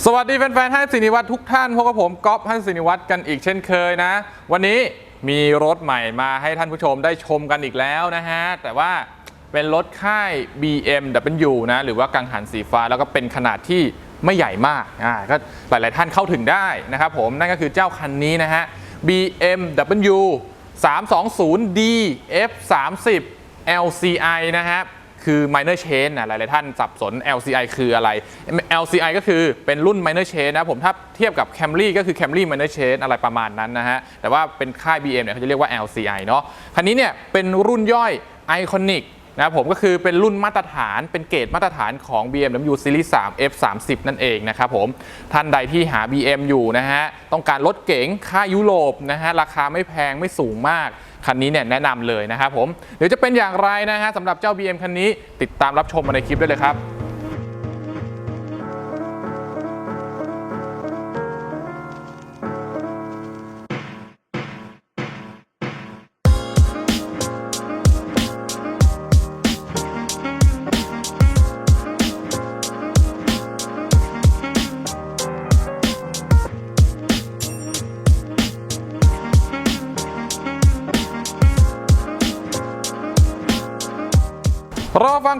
สวัสดีแฟนๆห้างศินิวัตรทุกท่านพบกับผมก๊อฟห้างศินิวัตรกันอีกเช่นเคยนะ วันนี้มีรถใหม่มาให้ท่านผู้ชมได้ชมกันอีกแล้วนะฮะ แต่ว่าเป็นรถค่าย BMW นะ หรือว่ากังหันสีฟ้าแล้วก็เป็นขนาดที่ไม่ใหญ่มากอ่าก็หลายๆท่านเข้าถึงได้นะครับผมนั่นก็คือเจ้าคันนี้นะฮะ BMW 320D F30 LCI นะฮะ คือ minor chain นะหลายๆท่านสับสน LCI คืออะไร LCI ก็คือเป็นรุ่น minor chain นะผมถ้าเทียบกับ Camry ก็คือ Camry minor chain อะไรประมาณนั้นนะฮะ แต่ว่าเป็นค่าย BM เนี่ยเขาจะเรียกว่า LCI เนาะคันนี้เนี่ยเป็นรุ่นย่อย Iconic นะผมก็คือเป็นรุ่นมาตรฐานเป็นเกรดมาตรฐานของ BMW Series 3 F30 นั่นเองนะครับผมท่านใดที่หา BM อยู่นะฮะต้องการรถเก๋งค่ายุโรปนะฮะราคาไม่แพงไม่สูงมาก คันนี้เนี่ยแนะนำเลยนะครับผมเดี๋ยวจะเป็นอย่างไรนะฮะสำหรับเจ้า BM คันนี้ติดตามรับชมมาในคลิปได้เลยครับ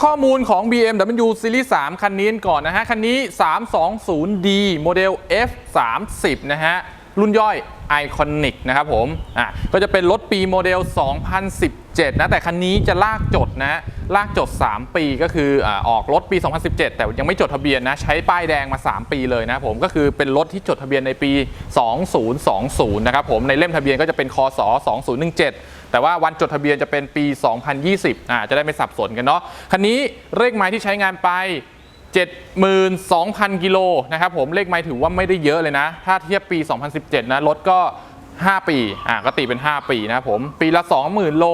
ข้อมูลของ BMW Series 3 คันนี้ก่อนนะฮะ คันนี้ 320D โมเดล F30 นะฮะ รุ่นย่อย Iconic นะครับผม อะ ก็จะเป็นรถปีโมเดล 2017 นะ แต่คันนี้จะลากจดนะ ลากจด 3 ปีก็คืออ่าออกรถปี 2017 แต่ยังไม่จดทะเบียนนะ ใช้ป้ายแดงมา 3 ปีเลยนะผม ก็คือเป็นรถที่จดทะเบียนในปี 2020 นะครับผม ในเล่มทะเบียนก็จะเป็นคศ2017 แต่ว่าวันจดทะเบียนจะเป็นปี 2020อ่าจะได้ไม่สับสนกันเนาะคันนี้เลขไม้ที่ใช้งานไป 72,000 กิโลนะครับผมเลขไม้ถือว่าไม่ได้เยอะเลยนะ ถ้าเทียบปี 2017 นะรถก็ 5 ปีอ่าก็ตีเป็น 5 ปีนะครับผมปีละ 20,000 โล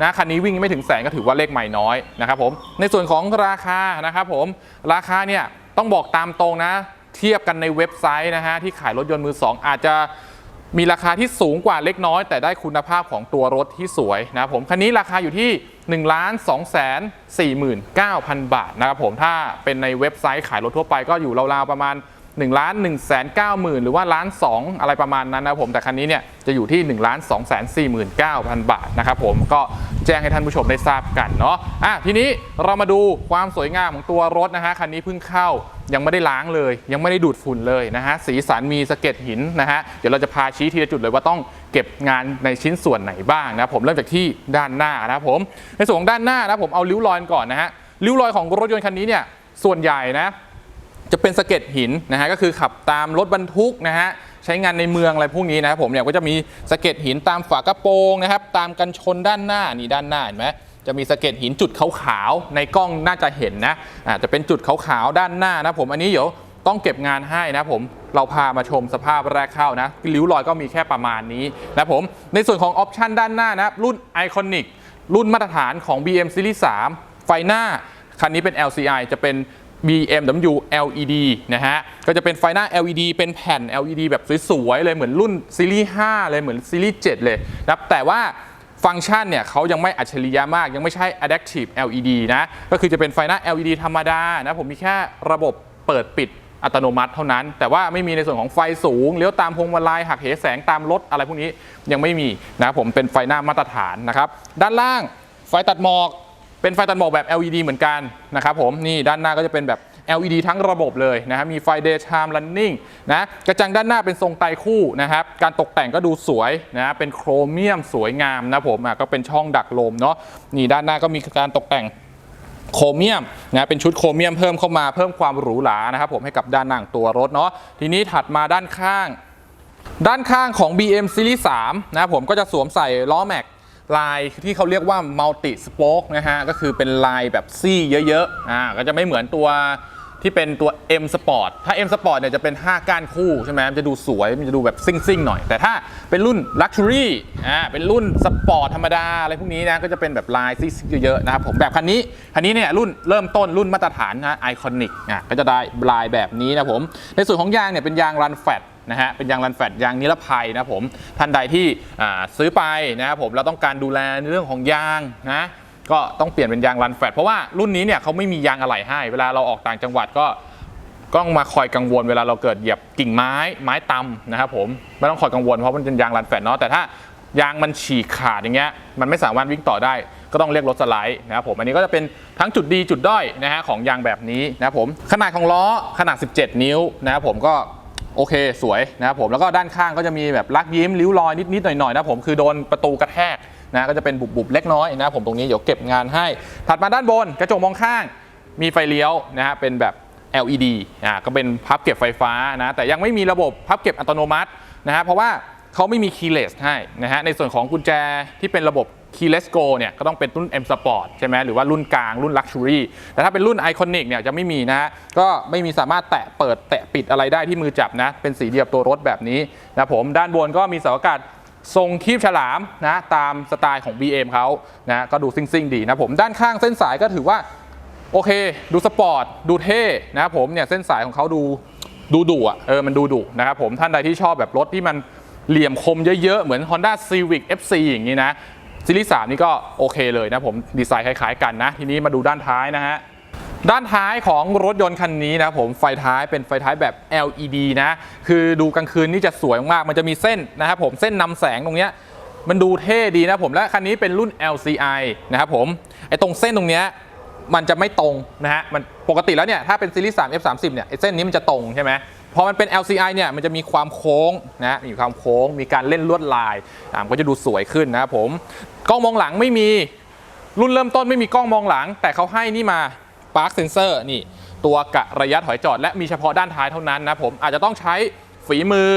นะคันนี้วิ่งไม่ถึงแสนก็ถือว่าเลขใหม่น้อยนะครับผมในส่วนของราคานะครับผมราคาเนี่ยต้องบอกตามตรงนะ เทียบกันในเว็บไซต์นะฮะที่ขายรถยนต์มือสองอาจจะ มีราคาที่สูงกว่าเล็กน้อย แต่ได้คุณภาพของตัวรถที่สวยนะครับผมคันนี้ราคาอยู่ที่1 2 4 9 0 0 0บาทนะครับผมถ้าเป็นในเว็บไซต์ขายรถทั่วไปก็อยู่ราวๆประมาณ 1ล้าน1 9 0 0 0 0หหรือว่าล้าน2อะไรประมาณนั้นนะผมแต่คันนี้เนี่ยจะอยู่ที่1ล้าน2 4 9 0 0 0บาทนะครับผมก็แจ้งให้ท่านผู้ชมได้ทราบกันเนาะอะทีนี้เรามาดูความสวยงามของตัวรถนะฮะคันนี้เพิ่งเข้ายังไม่ได้ล้างเลย ยังไม่ได้ดูดฝุ่นเลยนะฮะสีสันมีสะเก็ดหินนะฮะเดี๋ยวเราจะพาชี้ทีละจุดเลยว่าต้องเก็บงานในชิ้นส่วนไหนบ้างนะผมเริ่มจากที่ด้านหน้านะครับผมในส่วนของด้านหน้านะผมเอาริ้วรอยก่อนนะฮะริ้วรอยของรถยนต์คันนี้เนี่ยส่วนใหญ่นะ จะเป็นสะเก็ดหินนะฮะก็คือขับตามรถบรรทุกนะฮะใช้งานในเมืองอะไรพวกนี้นะครับผมเนี่ยก็จะมีสะเก็ดหินตามฝากระโปรงนะครับตามกันชนด้านหน้านี่ด้านหน้าเห็นไหมจะมีสะเก็ดหินจุดขาวๆในกล้องน่าจะเห็นนะอาจจะเป็นจุดขาวๆด้านหน้านะผมอันนี้เดี๋ยวต้องเก็บงานให้นะผมเราพามาชมสภาพแรกเข้านะริ้วรอยก็มีแค่ประมาณนี้นะผมในส่วนของออปชันด้านหน้านะรุ่น Iconic รุ่นมาตรฐานของ BM Series 3 ไฟหน้า คันนี้เป็น LCI จะเป็น BMW LED นะฮะ ก็จะเป็นไฟหน้า LED เป็นแผ่น LED แบบสวยๆเลยเหมือนรุ่นซีรีส์ 5 เลยเหมือนซีรีส์ 7 เลยนะครับแต่ว่าฟังก์ชันเนี่ยเขายังไม่อัจฉริยะมาก ยังไม่ใช่ Adaptive LED นะ ก็คือจะเป็นไฟหน้า LED ธรรมดานะ ผมมีแค่ระบบเปิดปิดอัตโนมัติเท่านั้น แต่ว่าไม่มีในส่วนของไฟสูงเลี้ยวตามพวงมาลัยหักเหแสงตามรถอะไรพวกนี้ยังไม่มีนะผมเป็นไฟหน้ามาตรฐานนะครับ ด้านล่างไฟตัดหมอก เป็นไฟตัดหมอกแบบ LED เหมือนกันนะครับผมนี่ด้านหน้าก็จะเป็นแบบ LED ทั้งระบบเลยนะครับมีไฟ daytime running นะกระจังด้านหน้าเป็นทรงไตคู่นะครับการตกแต่งก็ดูสวยนะเป็นโครเมียมสวยงามนะผมอะก็เป็นช่องดักลมเนาะนี่ด้านหน้าก็มีการตกแต่งโครเมียมนะเป็นชุดโครเมียมเพิ่มเข้ามาเพิ่มความหรูหรานะครับผมให้กับด้านหน้าของตัวรถเนาะทีนี้ถัดมาด้านข้าง ด้านข้างของ BM Series 3นะครับผมก็จะสวมใส่ล้อแม็ก ลายที่เขาเรียกว่า Multi Spoke นะฮะ ก็คือเป็นลายแบบซี่เยอะๆ อ่า ก็จะไม่เหมือนตัวที่เป็นตัว M Sport ถ้า M Sport เนี่ยจะเป็น 5 ก้านคู่ใช่ไหมมันจะดูสวย มันจะดูแบบซิ่งๆหน่อย แต่ถ้าเป็นรุ่น Luxury อ่า เป็นรุ่นสปอร์ตธรรมดาอะไรพวกนี้นะ ก็จะเป็นแบบลายซิ่งๆเยอะๆนะครับผม แบบคันนี้ คันนี้เนี่ยรุ่นเริ่มต้นรุ่นมาตรฐานนะไอคอนิกอะก็จะได้ลายแบบนี้นะผม ในส่วนของยางเนี่ยเป็นยางรันแฟต นะฮะเป็นยางรันแฟตยางนิรภัยนะผมท่านใดที่ซื้อไปนะครับผมเราต้องการดูแลในเรื่องของยางนะก็ต้องเปลี่ยนเป็นยางรันแฟตเพราะว่ารุ่นนี้เนี่ยเขาไม่มียางอะไหล่ให้ เวลาเราออกต่างจังหวัดก็ก็ต้องมาคอยกังวลเวลาเราเกิดเหยียบกิ่งไม้ไม้ตำนะครับผมไม่ต้องคอยกังวลเพราะมันเป็นยางรันแฟตเนาะแต่ถ้ายางมันฉีกขาดอย่างเงี้ยมันไม่สามารถวิ่งต่อได้ ก็ต้องเรียกรถสไลด์นะครับผมอันนี้ก็จะเป็นทั้งจุดดีจุดด้อยนะฮะของยางแบบนี้นะครับผมขนาดของล้อขนาด 17 นิ้วนะครับผมก็ โอเคสวยนะครับผมแล้วก็ด้านข้างก็จะมีแบบลักยิ้มริ้วรอยนิดๆหน่อยๆนะผมคือโดนประตูกระแทกนะก็จะเป็นบุบๆเล็กน้อยนะผมตรงนี้เดี๋ยวเก็บงานให้ ถัดมาด้านบนกระจกมองข้าง มีไฟเลี้ยวนะฮะเป็นแบบ LED อ่าก็เป็นพับเก็บไฟฟ้านะแต่ยังไม่มีระบบพับเก็บอัตโนมัตินะฮะเพราะว่าเขาไม่มี keyless ให้นะฮะในส่วนของกุญแจที่เป็นระบบ keyless go เนี่ยก็ต้องเป็นรุ่น M Sport ใช่ไหมหรือว่ารุ่นกลางรุ่น luxury แต่ถ้าเป็นรุ่น iconic เนี่ยจะไม่มีนะฮะก็ไม่มีสามารถแตะเปิดแตะปิดอะไรได้ที่มือจับนะ เป็นสีเดียวกับตัวรถแบบนี้นะผมด้านบนก็มีเสาอากาศทรงคีบฉลามนะตามสไตล์ของ BM เขานะก็ดูซิ่งๆ ดีนะผมด้านข้างเส้นสายก็ถือว่า โอเค ดูสปอร์ต ดูเท่นะผมเนี่ยเส้นสายของเขาดูดูดุอะเออมันดูดุนะครับผมท่านใดที่ชอบแบบรถที่มันเหลี่ยมคมเยอะๆ เหมือน Honda Civic FC อย่างนี้นะ ซีรีส์3นี่ก็โอเคเลยนะผมดีไซน์คล้ายๆกันนะ ทีนี้มาดูด้านท้ายนะฮะด้านท้ายของรถยนต์คันนี้นะผมไฟท้ายเป็นไฟท้ายแบบ LED นะ คือดูกลางคืนนี่จะสวยมากมันจะมีเส้นนะครับผมเส้นนำแสงตรงเนี้ยมันดูเท่ดีนะผมและคันนี้เป็นรุ่น LCI นะครับผมไอตรงเส้นตรงเนี้ยมันจะไม่ตรงนะฮะมันปกติแล้วเนี่ยถ้าเป็นซีรีส์3 F30 เนี่ยไอเส้นนี้มันจะตรงใช่ไหมพอมันเป็น LCI เนี่ยมันจะมีความโค้งนะมีความโค้ง มีการเล่นลวดลายอ่ามันก็จะดูสวยขึ้นนะครับผม กล้องมองหลังไม่มีรุ่นเริ่มต้นไม่มีกล้องมองหลัง แต่เขาให้นี่มา Park Sensor นี่ ตัวกะระยะถอยจอด และมีเฉพาะด้านท้ายเท่านั้นนะผมอาจจะต้องใช้ฝีมือ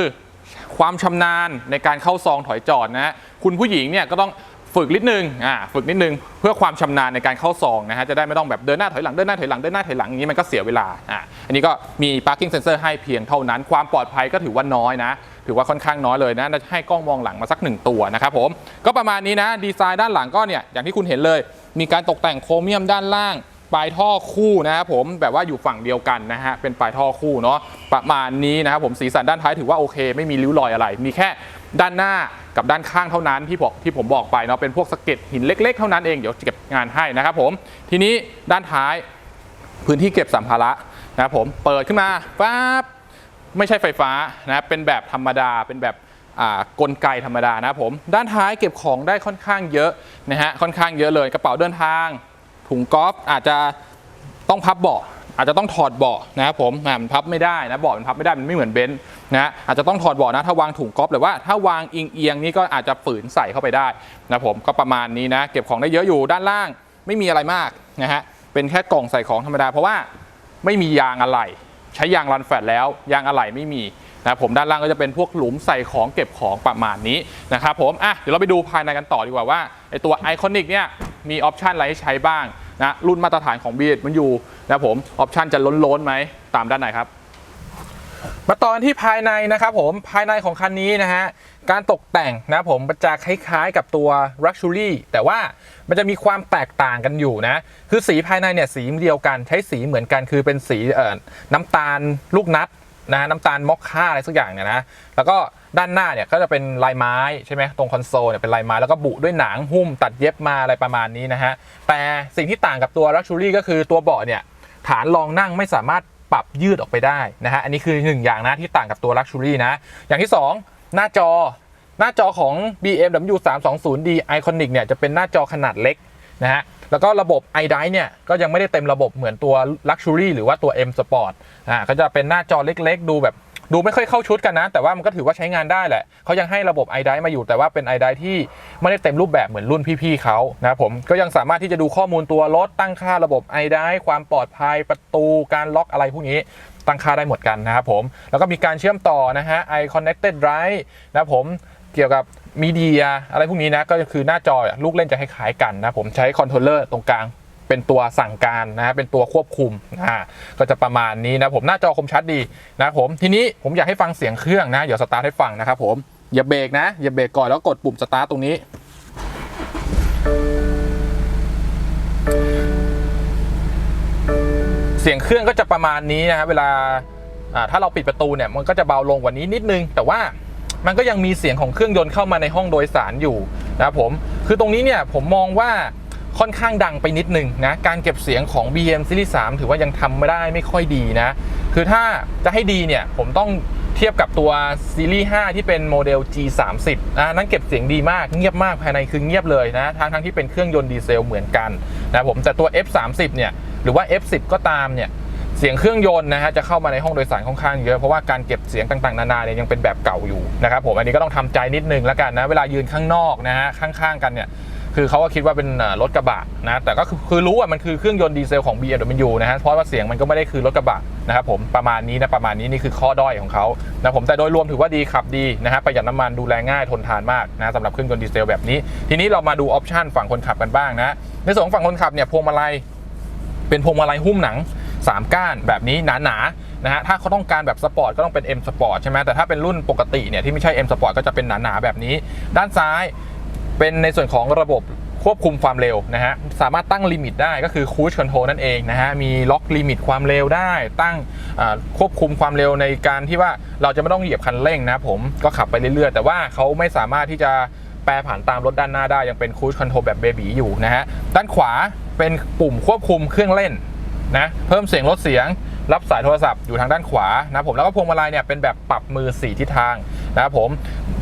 ความชำนาญในการเข้าซองถอยจอดนะคุณผู้หญิงเนี่ยก็ต้องฝึกนิดนึงอ่าฝึกนิดนึงเพื่อความชำนาญในการเข้าซองนะฮะจะได้ไม่ต้องแบบเดินหน้าถอยหลังเดินหน้าถอยหลังเดินหน้าถอยหลังอย่างนี้มันก็เสียเวลาอ่าอันนี้ก็มี parking sensor ให้เพียงเท่านั้น ความปลอดภัยก็ถือว่าน้อยนะ ถือว่าค่อนข้างน้อยเลยนะน่าจะให้กล้องมองหลังมาสักหนึ่งตัวนะครับผมก็ประมาณนี้นะดีไซน์ด้านหลังก็เนี่ยอย่างที่คุณเห็นเลย มีการตกแต่งโครเมียมด้านล่างปลายท่อคู่นะครับผมแบบว่าอยู่ฝั่งเดียวกันนะฮะเป็นปลายท่อคู่เนาะประมาณนี้นะครับผมสีสันด้านท้ายถือว่าโอเค ไม่มีริ้วรอยอะไร มีแค่ด้านหน้ากับด้านข้างเท่านั้นที่บอกที่ผมบอกไปเนาะเป็นพวกสะเก็ดหินเล็ก ๆ เท่านั้นเองเดี๋ยวเก็บงานให้นะครับผมทีนี้ด้านท้ายพื้นที่เก็บสัมภาระนะครับผมเปิดขึ้นมาปั๊บ ไม่ใช่ไฟฟ้านะเป็นแบบธรรมดาเป็นแบบกลไกธรรมดานะผมด้านท้ายเก็บของได้ค่อนข้างเยอะนะฮะค่อนข้างเยอะเลยกระเป๋าเดินทาง ถุงกอล์ฟอาจจะต้องพับเบาะอาจจะต้องถอดเบาะนะครับผมมันพับไม่ได้นะเบาะมันพับไม่ได้มันไม่เหมือนเบนซ์นะอาจจะต้องถอดเบาะนะถ้าวางถุงกอล์ฟหรือว่าถ้าวางเอียงๆนี่ก็อาจจะฝืนใส่เข้าไปได้นะผมก็ประมาณนี้นะ เก็บของได้เยอะอยู่ด้านล่างไม่มีอะไรมากนะฮะเป็นแค่กล่องใส่ของธรรมดาเพราะว่าไม่มียางอะไหล่ ใช้ยางรันแฟตแล้วยางอะไหล่ไม่มีนะผมด้านล่างก็จะเป็นพวกหลุมใส่ของเก็บของประมาณนี้นะครับผมอะเดี๋ยวเราไปดูภายในกันต่อดีกว่าว่าไอตัวไอคอนิกเนี่ยมีออปชันอะไรให้ใช้บ้างนะรุ่นมาตรฐานของบีดมันอยู่นะผมออปชันจะล้นๆไหมตามด้านไหนครับ มาตอนที่ภายในนะครับผมภายในของคันนี้นะฮะการตกแต่งนะผมมันจะคล้ายๆกับตัว Luxury แต่ว่ามันจะมีความแตกต่างกันอยู่นะคือสีภายในเนี่ยสีเดียวกันใช้สีเหมือนกันคือเป็นสีเอ่อน้ำตาลลูกนัดนะน้ำตาลมอคค่าอะไรสักอย่างเนี่ยนะแล้วก็ด้านหน้าเนี่ยก็จะเป็นลายไม้ใช่ไหมตรงคอนโซลเนี่ยเป็นลายไม้แล้วก็บุด้วยหนังหุ้มตัดเย็บมาอะไรประมาณนี้นะฮะแต่สิ่งที่ต่างกับตัว Luxury ก็คือตัวเบาะเนี่ยฐานรองนั่งไม่สามารถ ปรับยืดออกไปได้นะฮะอันนี้คือหนึ่งอย่างนะที่ต่างกับตัว Luxury นะ อย่างที่ 2 หน้าจอหน้าจอของ BMW 320D Iconic เนี่ยจะเป็นหน้าจอขนาดเล็กนะฮะแล้วก็ระบบ i d i e เนี่ยก็ยังไม่ได้เต็มระบบเหมือนตัว Luxury หรือว่าตัว M Sport อ่าก็จะเป็นหน้าจอเล็กๆ ดูแบบ ดูไม่ค่อยเข้าชุดกันนะ แต่ว่ามันก็ถือว่าใช้งานได้แหละเขายังให้ระบบ iDrive มาอยู่แต่ว่าเป็น iDrive ที่ไม่ได้เต็มรูปแบบเหมือนรุ่นพี่ๆเขานะผมก็ยังสามารถที่จะดูข้อมูลตัวรถตั้งค่าระบบ iDrive ความปลอดภัยประตูการล็อกอะไรพวกนี้ตั้งค่าได้หมดกันนะครับผม แล้วก็มีการเชื่อมต่อนะฮะ i connected drive นะผมเกี่ยวกับมีเดียอะไรพวกนี้นะ ก็คือหน้าจอลูกเล่นจะคล้ายๆกันนะผมใช้คอนโทรลเลอร์ตรงกลาง เป็นตัวสั่งการนะฮะเป็นตัวควบคุมอ่าก็จะประมาณนี้นะผมหน้าจอคมชัดดีนะผมทีนี้ผมอยากให้ฟังเสียงเครื่องนะเดี๋ยวสตาร์ทให้ฟังนะครับผมอย่าเบรกนะอย่าเบรกก่อนแล้วกดปุ่มสตาร์ทตรงนี้เสียงเครื่องก็จะประมาณนี้นะครับเวลาถ้าเราปิดประตูเนี่ยมันก็จะเบาลงกว่านี้นิดนึง แต่ว่ามันก็ยังมีเสียงของเครื่องยนต์เข้ามาในห้องโดยสารอยู่นะครับผมคือตรงนี้เนี่ยผมมองว่า ค่อนข้างดังไปนิดนึงนะการเก็บเสียงของ BM Series 3 ถือว่ายังทำไม่ได้ไม่ค่อยดีนะ คือถ้าจะให้ดีเนี่ยผมต้องเทียบกับตัวซีรีส์ 5 ที่เป็นโมเดล G30 นะนั่นเก็บเสียงดีมากเงียบมากภายในคือเงียบเลยนะทั้งทั้งที่เป็นเครื่องยนต์ดีเซลเหมือนกันนะผมแต่ตัว F30 เนี่ยหรือว่า F10 ก็ตามเนี่ยเสียงเครื่องยนต์นะฮะจะเข้ามาในห้องโดยสารค่อนข้างเยอะ เพราะว่าการเก็บเสียงต่างๆ นานาเนี่ยยังเป็นแบบเก่าอยู่นะครับผมอันนี้ก็ต้องทำใจนิดนึงแล้วกันนะเวลายืนข้างนอกนะฮะข้างๆกันเนี่ย คือเขาก็คิดว่าเป็นรถกระบะนะแต่ก็คือคือรู้ว่ามันคือเครื่องยนต์ดีเซลของ BMW นะฮะเพราะว่าเสียงมันก็ไม่ได้คือรถกระบะนะครับผมประมาณนี้นะประมาณนี้นี่คือข้อด้อยของเขานะผมแต่โดยรวมถือว่าดีขับดีนะฮะประหยัดน้ำมันดูแลง่ายทนทานมากนะสำหรับเครื่องยนต์ดีเซลแบบนี้ ทีนี้เรามาดูออปชันฝั่งคนขับกันบ้างนะในส่วนของฝั่งคนขับเนี่ยพวงมาลัยเป็นพวงมาลัยหุ้มหนัง 3 ก้านแบบนี้หนาๆนะฮะถ้าเขาต้องการแบบสปอร์ตก็ต้องเป็น M Sport ใช่ไหมแต่ถ้าเป็นรุ่นปกติเนี่ยที่ไม่ใช่ M Sport ก็จะเป็นหนาๆแบบนี้ ด้านซ้าย เป็นในส่วนของระบบควบคุมความเร็วนะฮะ สามารถตั้งลิมิตได้ก็คือ Cruise Control นั่นเองนะฮะ มีล็อกลิมิตความเร็วได้ ตั้งควบคุมความเร็วในการที่ว่าเราจะไม่ต้องเหยียบคันเร่งนะผมก็ขับไปเรื่อยๆ แต่ว่าเขาไม่สามารถที่จะแปรผันตามรถด้านหน้าได้ ยังเป็น Cruise Control แบบเบบีอยู่นะฮะ ด้านขวาเป็นปุ่มควบคุมเครื่องเล่น นะเพิ่มเสียงลดเสียง รับสายโทรศัพท์อยู่ทางด้านขวานะผมแล้วก็พวงมาลัยเนี่ยเป็นแบบปรับมือ 4 ทิศทางนะครับผม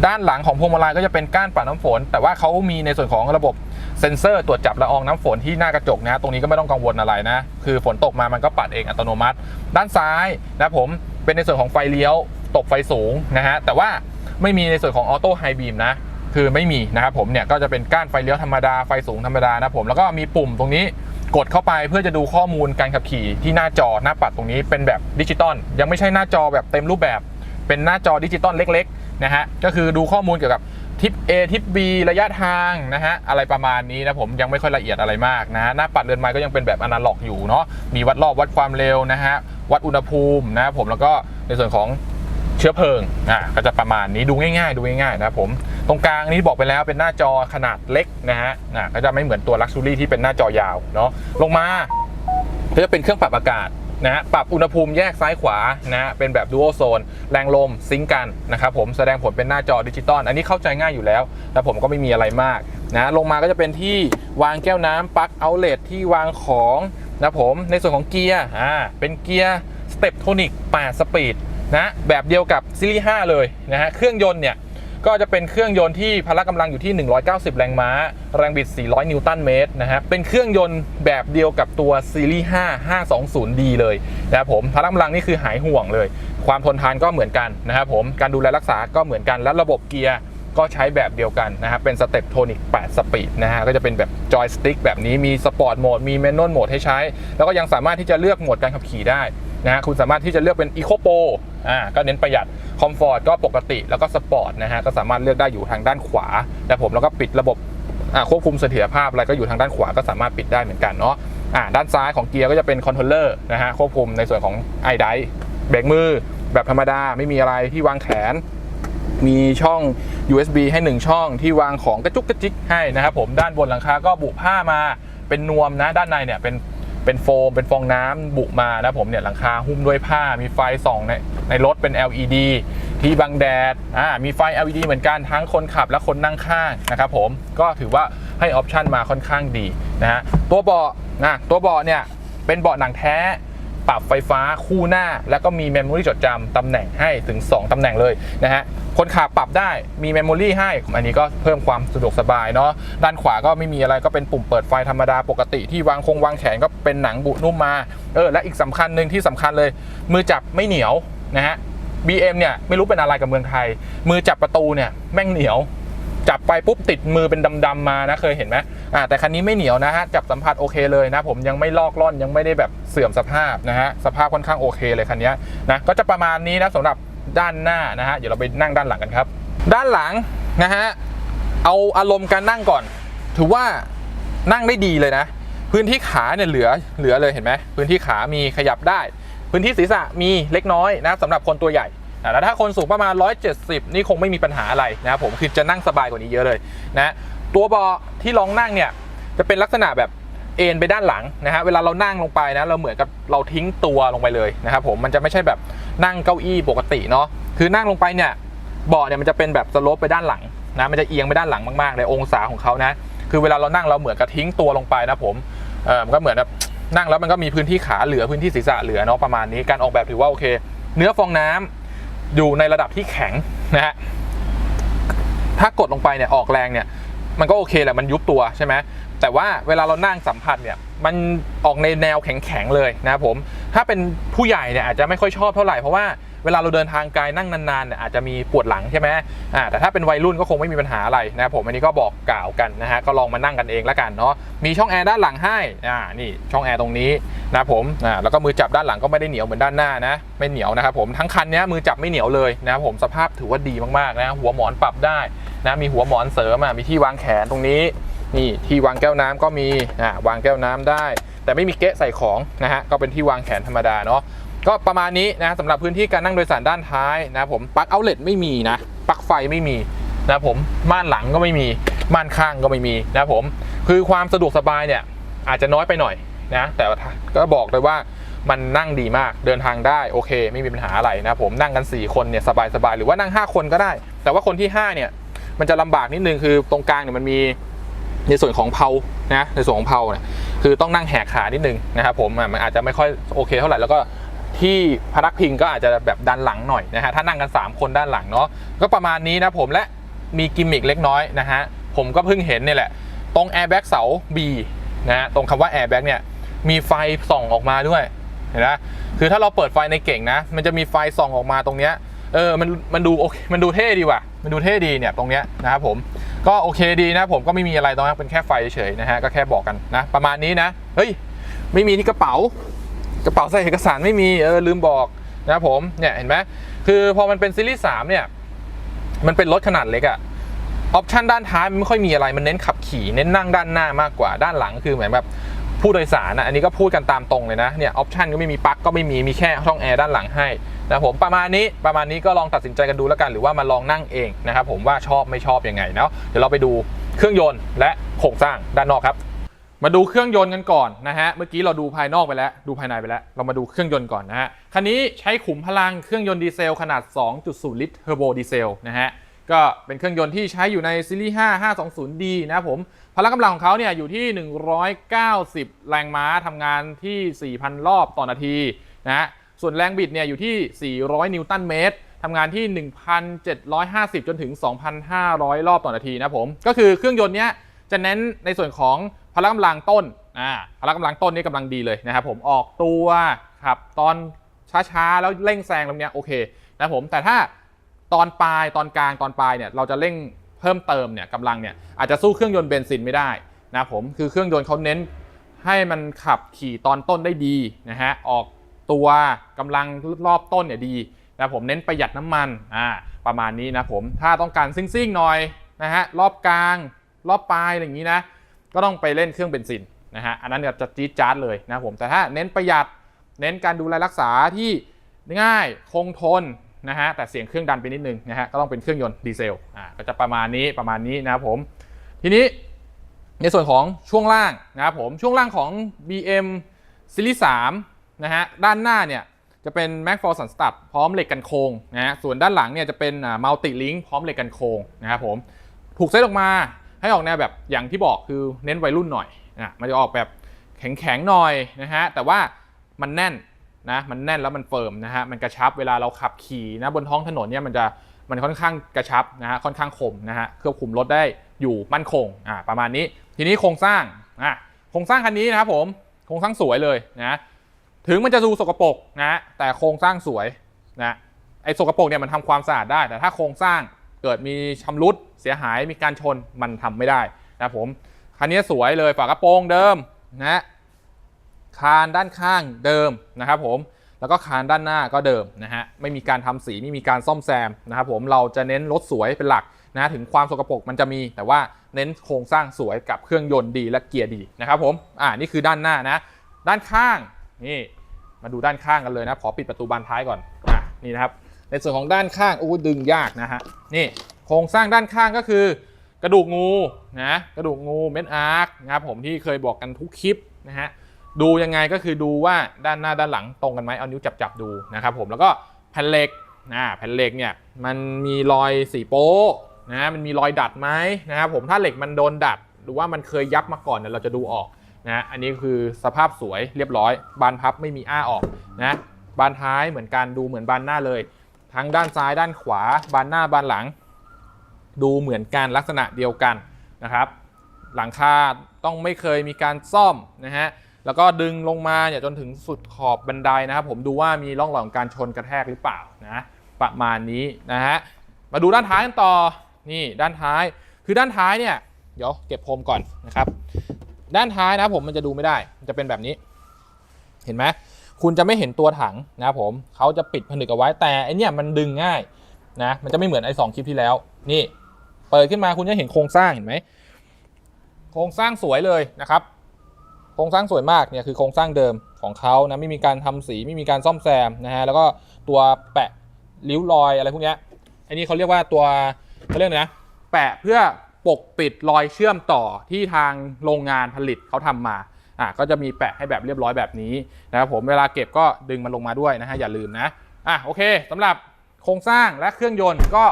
ด้านหลังของพวงมาลัยก็จะเป็นก้านปัดน้ำฝน แต่ว่าเขามีในส่วนของระบบเซ็นเซอร์ตรวจจับละอองน้ำฝนที่หน้ากระจกนะตรงนี้ก็ไม่ต้องกังวลอะไรนะ คือฝนตกมามันก็ปัดเองอัตโนมัติ ด้านซ้ายนะผมเป็นในส่วนของไฟเลี้ยว ตบไฟสูงนะฮะแต่ว่าไม่มีในส่วนของออโต้ไฮบีมนะคือไม่มีนะครับผมเนี่ยก็จะเป็นก้านไฟเลี้ยวธรรมดาไฟสูงธรรมดานะผมแล้วก็มีปุ่มตรงนี้ กดเข้าไปเพื่อจะดูข้อมูลการขับขี่ที่หน้าจอหน้าปัดตรงนี้เป็นแบบดิจิตอลยังไม่ใช่หน้าจอแบบเต็มรูปแบบ เป็นหน้าจอดิจิตอลเล็กๆนะฮะก็คือดูข้อมูลเกี่ยวกับทิป A ทิป B ระยะทางนะฮะอะไรประมาณนี้นะผมยังไม่ค่อยละเอียดอะไรมากนะฮะหน้าปัดเรือนไม้ก็ยังเป็นแบบอนาล็อกอยู่เนาะมีวัดรอบวัดความเร็วนะฮะวัดอุณหภูมินะผมแล้วก็ในส่วนของ ชื้อเพลิงอะก็จะประมาณนี้ดูง่ายๆ ดูง่ายๆนะผมตรงกลางนี้บอกไปแล้วเป็นหน้าจอขนาดเล็กนะฮะอะก็จะไม่เหมือนตัว Luxury ที่เป็นหน้าจอยาวเนาะลงมาก็จะเป็นเครื่องปรับอากาศนะฮะปรับอุณหภูมิแยกซ้ายขวานะฮะเป็นแบบ Dual Zone แรงลมซิงก์กันนะครับผมแสดงผลเป็นหน้าจอดิจิตอลอันนี้เข้าใจง่ายอยู่แล้วแต่ผมก็ไม่มีอะไรมากนะลงมาก็จะเป็นที่วางแก้วน้ำปลั๊กเอาเลทที่วางของนะผมในส่วนของเกียร์อ่าเป็นเกียร์สเต็ปโทนิก8สปีด นะแบบเดียวกับซีรีส์5เลยนะฮะเครื่องยนต์เนี่ยก็จะเป็นเครื่องยนต์ที่พละกำลังอยู่ที่ 190 แรงม้า แรงบิด 400 นิวตันเมตรนะฮะเป็นเครื่องยนต์แบบเดียวกับตัวซีรีส์5 520D เลยนะครับผมพละกำลังนี่คือหายห่วงเลย ความทนทานก็เหมือนกันนะครับผมการดูแลรักษาก็เหมือนกันและระบบเกียร์ก็ใช้แบบเดียวกันนะครับเป็นสเต็ปโทนิก 8 สปีดนะฮะก็จะเป็นแบบจอยสติ๊กแบบนี้มีสปอร์ตโหมดมีแมนนวลโหมดให้ใช้ แล้วก็ยังสามารถที่จะเลือกโหมดการขับขี่ได้นะฮะคุณสามารถที่จะเลือกเป็น Eco Pro อ่าก็เน้นประหยัดคอมฟอร์ตก็ปกติแล้วก็สปอร์ตนะฮะก็สามารถเลือกได้อยู่ทางด้านขวา แต่ผมแล้วก็ปิดระบบควบคุมเสถียรภาพอะไรก็อยู่ทางด้านขวาก็สามารถปิดได้เหมือนกันเนาะอ่าด้านซ้ายของเกียร์ก็จะเป็นคอนโทรลเลอร์นะฮะควบคุมในส่วนของไอไดเบรกมือแบบธรรมดาไม่มีอะไรที่วางแขน มีช่อง USB ให้ 1 ช่องที่วางของกระจุกกระจิกให้นะครับผมด้านบนหลังคาก็บุผ้ามาเป็นนวมนะด้านในเนี่ยเป็น เป็นโฟม เป็นฟองน้ำบุมานะผมเนี่ยหลังคาหุ้มด้วยผ้ามีไฟส่องในในรถเป็น LED ที่บังแดดอ่ามีไฟ LED เหมือนกันทั้งคนขับและคนนั่งข้างนะครับผมก็ถือว่าให้ออปชันมาค่อนข้างดีนะฮะตัวเบาะนะตัวเบาะเนี่ยเป็นเบาะหนังแท้ ปรับไฟฟ้าคู่หน้า แล้วก็มีเมมโมรีจดจำตำแหน่งให้ถึง 2ตำแหน่งเลยนะฮะคนขับปรับได้มีเมมโมรีให้ อันนี้ก็เพิ่มความสะดวกสบายเนาะด้านขวาก็ไม่มีอะไรก็เป็นปุ่มเปิดไฟธรรมดาปกติที่วางคงวางแขนก็เป็นหนังบุนุ่มมาเออและอีกสำคัญหนึ่งที่สำคัญเลย มือจับไม่เหนียวนะฮะ BM เนี่ยไม่รู้เป็นอะไรกับเมืองไทย มือจับประตูเนี่ยแม่งเหนียว จับไปปุ๊บติดมือเป็นดำๆมานะเคยเห็นไหมอ่าแต่คันนี้ไม่เหนียวนะฮะจับสัมผัสโอเคเลยนะ ผมยังไม่ลอกล่อนยังไม่ได้แบบเสื่อมสภาพนะฮะสภาพค่อนข้างโอเคเลยคันนี้นะก็จะประมาณนี้นะสำหรับด้านหน้านะฮะเดี๋ยวเราไปนั่งด้านหลังกันครับ ด้านหลังนะฮะเอาอารมณ์การนั่งก่อน ถือว่านั่งได้ดีเลยนะ พื้นที่ขาเนี่ยเหลือเหลือเลยเห็นไหมพื้นที่ขามีขยับได้ พื้นที่ศีรษะมีเล็กน้อยนะสำหรับคนตัวใหญ่ แล้วถ้าคนสูงประมาณ 170 นี่คงไม่มีปัญหาอะไรนะครับผมคือจะนั่งสบายกว่านี้เยอะเลยนะตัวเบาะที่รองนั่งเนี่ยจะเป็นลักษณะแบบเอ็นไปด้านหลังนะฮะเวลาเรานั่งลงไปนะเราเหมือนกับเราทิ้งตัวลงไปเลยนะครับผมมันจะไม่ใช่แบบนั่งเก้าอี้ปกติเนาะคือนั่งลงไปเนี่ยเบาะเนี่ยมันจะเป็นแบบสโลปไปด้านหลังนะมันจะเอียงไปด้านหลังมากๆเลยองศาของเขานะคือเวลาเรานั่งเราเหมือนกับทิ้งตัวลงไปนะผมเออมันก็เหมือนแบบนั่งแล้วมันก็มีพื้นที่ขาเหลือพื้นที่ศีรษะเหลือเนาะประมาณนี้การออกแบบถือว่าโอเค เนื้อฟองน้ำ อยู่ในระดับที่แข็งนะฮะถ้ากดลงไปเนี่ยออกแรงเนี่ยมันก็โอเคแหละมันยุบตัวใช่ไหมแต่ว่าเวลาเรานั่งสัมผัสเนี่ยมันออกในแนวแข็งๆเลยนะครับผมถ้าเป็นผู้ใหญ่เนี่ยอาจจะไม่ค่อยชอบเท่าไหร่เพราะว่า เวลาเราเดินทางไกลนั่งนานๆเนี่ยอาจจะมีปวดหลังใช่ไหมอ่าแต่ถ้าเป็นวัยรุ่นก็คงไม่มีปัญหาอะไรนะครับผมอันนี้ก็บอกกล่าวกันนะฮะก็ลองมานั่งกันเองแล้วกันเนาะมีช่องแอร์ด้านหลังให้อ่านี่ช่องแอร์ตรงนี้นะผมอ่าแล้วก็มือจับด้านหลังก็ไม่ได้เหนียวเหมือนด้านหน้านะไม่เหนียวนะครับผมทั้งคันเนี้ยมือจับไม่เหนียวเลยนะครับผมสภาพถือว่าดีมากๆนะหัวหมอนปรับได้นะมีหัวหมอนเสริมอะมีที่วางแขนตรงนี้นี่ที่วางแก้วน้ำก็มีอ่าวางแก้วน้ำได้ แต่ไม่มีเกะใส่ของนะฮะก็เป็นที่วางแขนธรรมดาเนาะ ก็ประมาณนี้นะสำหรับพื้นที่การนั่งโดยสารด้านท้ายนะผมปลั๊กเอาเลตไม่มีนะปลั๊กไฟไม่มีนะผมม่านหลังก็ไม่มีม่านข้างก็ไม่มีนะผมคือความสะดวกสบายเนี่ยอาจจะน้อยไปหน่อยนะแต่ก็บอกเลยว่ามันนั่งดีมากเดินทางได้โอเค ไม่มีปัญหาอะไรนะผมนั่งกัน 4 คนเนี่ยสบายๆหรือว่านั่ง 5 คนก็ได้ แต่ว่าคนที่ 5 เนี่ย มันจะลำบากนิดนึงคือตรงกลางเนี่ยมันมีในส่วนของเพานะในส่วนของเพาเนี่ยคือต้องนั่งแหกขานิดนึงนะครับผมมันอาจจะไม่ค่อยโอเคเท่าไหร่แล้วก็ ที่พนักพิงก็อาจจะแบบดันหลังหน่อยนะฮะถ้านั่งกัน 3 คนด้านหลังเนาะก็ประมาณนี้นะผมและมีกิมมิกเล็กน้อยนะฮะผมก็เพิ่งเห็นเนี่ยแหละ ตรงแอร์แบ็กเสา B นะฮะตรงคำว่าแอร์แบ็กเนี่ยมีไฟส่องออกมาด้วยเห็นไหมคือถ้าเราเปิดไฟในเก่งนะ มันจะมีไฟส่องออกมาตรงเนี้ยเออมันมันดูโอเคมันดูเท่ดีว่ะมันดูเท่ดีเนี่ยตรงเนี้ยนะครับผมก็โอเคดีนะผมก็ไม่มีอะไรตรงนั้นเป็นแค่ไฟเฉยนะฮะก็แค่บอกกันนะประมาณนี้นะเฮ้ยไม่มีที่กระเป๋า กระเป๋าใส่เอกสารไม่มีเออลืมบอกนะครับผมเนี่ยเห็นไหมคือพอมันเป็นซีรีส์3เนี่ยมันเป็นรถขนาดเล็กอะออปชันด้านท้ายมันไม่ค่อยมีอะไรมันเน้นขับขี่เน้นนั่งด้านหน้ามากกว่าด้านหลังคือเหมือนแบบผู้โดยสารนะอันนี้ก็พูดกันตามตรงเลยนะเนี่ยออปชันก็ไม่มีปลั๊กก็ไม่มีมีแค่ช่องแอร์ด้านหลังให้นะผมประมาณนี้ประมาณนี้ก็ลองตัดสินใจกันดูแล้วกัน หรือว่ามาลองนั่งเองนะครับผมว่าชอบไม่ชอบยังไงเนาะเดี๋ยวเราไปดูเครื่องยนต์และโครงสร้างด้านนอกครับ มาดูเครื่องยนต์กันก่อนนะฮะ เมื่อกี้เราดูภายนอกไปแล้ว ดูภายในไปแล้ว เรามาดูเครื่องยนต์ก่อนนะฮะ คันนี้ใช้ขุมพลังเครื่องยนต์ดีเซลขนาด 2.0 ลิตรเทอร์โบดีเซลนะฮะ ก็เป็นเครื่องยนต์ที่ใช้อยู่ในซีรีส์ 5 520D นะครับผม พละกำลังของเขาเนี่ยอยู่ที่ 190 แรงม้าทำงานที่ 4,000 รอบต่อนาทีนะฮะ ส่วนแรงบิดเนี่ยอยู่ที่ 400 นิวตันเมตรทำงานที่ 1,750 จนถึง 2,500 รอบต่อนาทีนะผม ก็คือเครื่องยนต์เนี้ยจะเน้นในส่วนของ พละกำลังต้นอ่าพละกำลังต้นนี่กำลังดีเลยนะครับผมออกตัวครับตอนช้าๆแล้วเร่งแซงตรงเนี้ยโอเคนะครับผมแต่ถ้าตอนปลายตอนกลางตอนปลายเนี่ยเราจะเร่งเพิ่มเติมเนี่ยกำลังเนี่ยอาจจะสู้เครื่องยนต์เบนซินไม่ได้นะครับผมคือเครื่องยนต์เขาเน้นให้มันขับขี่ตอนต้นได้ดีนะฮะออกตัวกำลังรอบต้นเนี่ยดีนะผมเน้นประหยัดน้ำมันอ่าประมาณนี้นะผมถ้าต้องการซิ่งๆหน่อยนะฮะรอบกลางรอบปลายอะไรอย่างนี้นะ ก็ต้องไปเล่นเครื่องเบนซินนะฮะอันนั้นเนี่ยจะจี๊ดจ๊าดเลยนะผมแต่ถ้าเน้นประหยัดเน้นการดูแลรักษาที่ง่ายคงทนนะฮะแต่เสียงเครื่องดันไปนิดนึงนะฮะก็ต้องเป็นเครื่องยนต์ดีเซลอ่าก็จะประมาณนี้ประมาณนี้นะครับผม ทีนี้ในส่วนของช่วงล่างนะครับผมช่วงล่างของ BM Series 3นะฮะด้านหน้าเนี่ยจะเป็น Mac f o r Sun Stud พร้อมเหล็กกันโครงนะฮะส่วนด้านหลังเนี่ยจะเป็น Multi Link พร้อมเหล็กกันโครงนะครับผมถูกเซตออกมา ให้ออกแนวแบบอย่างที่บอกคือเน้นวัยรุ่นหน่อยนะมันจะออกแบบแข็งๆหน่อยนะฮะแต่ว่ามันแน่นนะมันแน่นแล้วมันเฟิร์มนะฮะมันกระชับเวลาเราขับขี่นะบนท้องถนนเนี่ยมันจะมันค่อนข้างกระชับนะฮะค่อนข้างคมนะฮะควบคุมรถได้อยู่มั่นคงอ่าประมาณนี้ ทีนี้โครงสร้างอะโครงสร้างคันนี้นะครับผมโครงสร้างสวยเลยนะถึงมันจะดูสกปรกนะแต่โครงสร้างสวยนะไอ้สกปรกเนี่ยมันทำความสะอาดได้ แต่ถ้าโครงสร้าง เกิดมีชำรุดเสียหายมีการชนมันทำไม่ได้นะครับผมคันนี้สวยเลยฝากระโปรงเดิมนะคานด้านข้างเดิมนะครับผมแล้วก็คานด้านหน้าก็เดิมนะฮะไม่มีการทำสีไม่มีการซ่อมแซมนะครับผมเราจะเน้นรถสวยเป็นหลักนะถึงความสกปรกมันจะมี แต่ว่าเน้นโครงสร้างสวยกับเครื่องยนต์ดีและเกียร์ดีนะครับผมอ่านี่คือด้านหน้านะด้านข้างนี่มาดูด้านข้างกันเลยนะขอปิดประตูบานท้ายก่อนอ่านี่นะครับ ในส่วนของด้านข้างโอ้ดึงยากนะฮะนี่โครงสร้างด้านข้างก็คือกระดูกงูนะกระดูกงูเม็ดอาร์คนะครับผมที่เคยบอกกันทุกคลิปนะฮะดูยังไงก็คือดูว่าด้านหน้าด้านหลังตรงกันไหมเอานิ้วจับจับดูนะครับผมแล้วก็แผ่นเหล็กนะแผ่นเหล็กเนี่ยมันมีรอยสีโป๊ะนะมันมีรอยดัดไหมนะครับผมถ้าเหล็กมันโดนดัดหรือว่ามันเคยยับมาก่อนเนี่ยเราจะดูออกนะอันนี้คือสภาพสวยเรียบร้อย บานพับไม่มีอ้าออกนะบานท้ายเหมือนกันดูเหมือนบานหน้าเลย ทั้งด้านซ้ายด้านขวาบานหน้าบานหลัง ดูเหมือนกันลักษณะเดียวกันนะครับ หลังคาต้องไม่เคยมีการซ่อมนะฮะแล้วก็ดึงลงมาเนี่ยจนถึงสุดขอบบันไดนะครับ ผมดูว่ามีร่องรอยของการชนกระแทกหรือเปล่านะประมาณนี้นะฮะมาดูด้านท้ายกันต่อนี่ด้านท้ายคือด้านท้ายเนี่ยเดี๋ยวเก็บโคมก่อนนะครับ ด้านท้ายนะครับผมมันจะดูไม่ได้ มันจะเป็นแบบนี้ เห็นไหม คุณจะไม่เห็นตัวถังนะครับผมเขาจะปิดผนึกเอาไว้แต่ไอเนี่ยมันดึงง่ายนะมันจะไม่เหมือนไอสองคลิปที่แล้ว นี่ เปิดขึ้นมาคุณจะเห็นโครงสร้างเห็นไหมโครงสร้างสวยเลยนะครับ โครงสร้างสวยมากเนี่ยคือโครงสร้างเดิมของเขานะไม่มีการทำสีไม่มีการซ่อมแซมนะฮะแล้วก็ตัวแปะริ้วรอยอะไรพวกนี้อันนี้เขาเรียกว่าตัวเขาเรียกนะแปะเพื่อปกปิดรอยเชื่อมต่อที่ทางโรงงานผลิตเขาทำมา อะก็จะมีแปะให้แบบเรียบร้อยแบบนี้นะครับผมเวลาเก็บก็ดึงมันลงมาด้วยนะฮะอย่าลืมนะอะโอเคสำหรับโครงสร้างและเครื่องยนต์ก็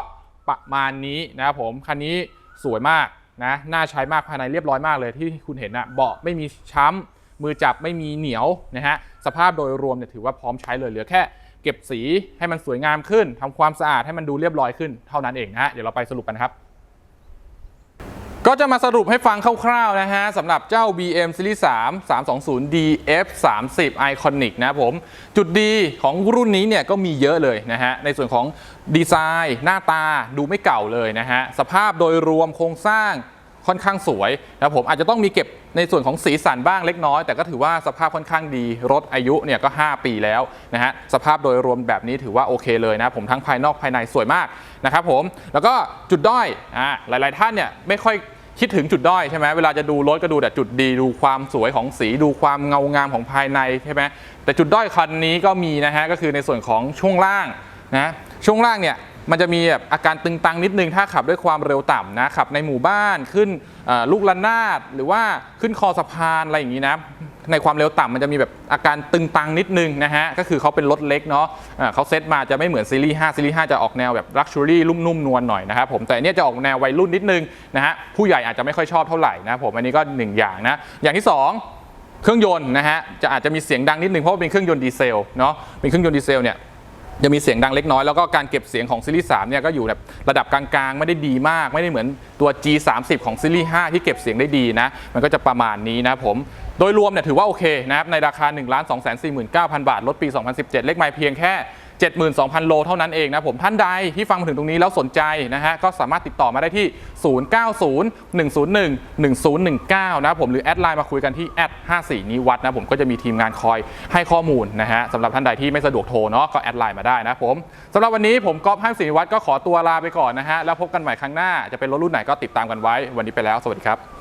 ประมาณนี้นะครับผมคันนี้สวยมากนะน่าใช้มากภายในเรียบร้อยมากเลยที่คุณเห็นนะเบาะไม่มีช้ำมือจับไม่มีเหนียวนะฮะสภาพโดยรวมเนี่ยถือว่าพร้อมใช้เลยเหลือแค่เก็บสีให้มันสวยงามขึ้นทำความสะอาดให้มันดูเรียบร้อยขึ้นเท่านั้นเองนะฮะเดี๋ยวเราไปสรุปกันครับ ก็จะมาสรุปให้ฟังคร่าวๆนะฮะสำหรับเจ้า BM Series 3 320 DF 30 Iconic นะผม จุดดีของรุ่นนี้เนี่ยก็มีเยอะเลยนะฮะ ในส่วนของดีไซน์หน้าตาดูไม่เก่าเลยนะฮะ สภาพโดยรวมโครงสร้าง ค่อนข้างสวยนะครับผมอาจจะต้องมีเก็บในส่วนของสีสันบ้างเล็กน้อย แต่ก็ถือว่าสภาพค่อนข้างดี รถอายุเนี่ยก็ 5 ปีแล้วนะฮะสภาพโดยรวมแบบนี้ถือว่าโอเคเลยนะผมทั้งภายนอกภายในสวยมากนะครับผมแล้วก็จุดด้อยอ่าหลาย ๆ ท่านเนี่ยไม่ค่อยคิดถึงจุดด้อยใช่ไหมเวลาจะดูรถก็ดูแต่จุดดีดูความสวยของสีดูความเงางามของภายในใช่ไหมแต่จุดด้อยคันนี้ก็มีนะฮะก็คือในส่วนของช่วงล่างนะช่วงล่างเนี่ย มันจะมีแบบอาการตึงตังนิดนึงถ้าขับด้วยความเร็วต่ำนะขับในหมู่บ้านขึ้นลูกระนาดหรือว่าขึ้นคอสะพานอะไรอย่างนี้นะในความเร็วต่ำมันจะมีแบบอาการตึงตังนิดนึงนะฮะก็คือเขาเป็นรถเล็กเนาะเขาเซตมาจะไม่เหมือนซีรีส์5ซีรีส์5จะออกแนวแบบลักชัวรี่ลุ่มนุ่มนวลหน่อยนะครับผมแต่เนี้ยจะออกแนววัยรุ่นนิดนึงนะฮะผู้ใหญ่อาจจะไม่ค่อยชอบเท่าไหร่นะผมอันนี้ก็หนึ่งอย่างนะอย่างที่สองเครื่องยนต์นะฮะจะอาจจะมีเสียงดังนิดนึงเพราะว่าเป็นเครื่องยนต์ดีเซลเนาะเป็นเครื่องยนต์ดีเซลเนี่ย จะมีเสียงดังเล็กน้อยแล้วก็การเก็บเสียงของซีรีส์3เนี่ยก็อยู่แบบระดับกลางๆ ไม่ได้ดีมาก ไม่ได้เหมือนตัว G30 ของซีรีส์5ที่เก็บเสียงได้ดีนะ มันก็จะประมาณนี้นะผมโดยรวมเนี่ยถือว่าโอเคนะครับในราคา 1 2 4 9 0 0 0 บาทลดปี 2017 เลขไม่เพียงแค่ 72,000 โลเท่านั้นเองนะผมท่านใดที่ฟังมาถึงตรงนี้แล้วสนใจนะฮะก็สามารถติดต่อมาได้ที่ 0901011019 นะผมหรือแอดไลน์มาคุยกันที่แอด54นี้วัดนะผมก็จะมีทีมงานคอยให้ข้อมูลนะฮะสำหรับท่านใดที่ไม่สะดวกโทรเนาะก็แอดไลน์มาได้นะผมสำหรับวันนี้ผมก๊อฟห้างศรีนิวัฒน์ก็ขอตัวลาไปก่อนนะฮะแล้วพบกันใหม่ครั้งหน้าจะเป็นรถรุ่นไหนก็ติดตามกันไว้วันนี้ไปแล้ว สวัสดีครับ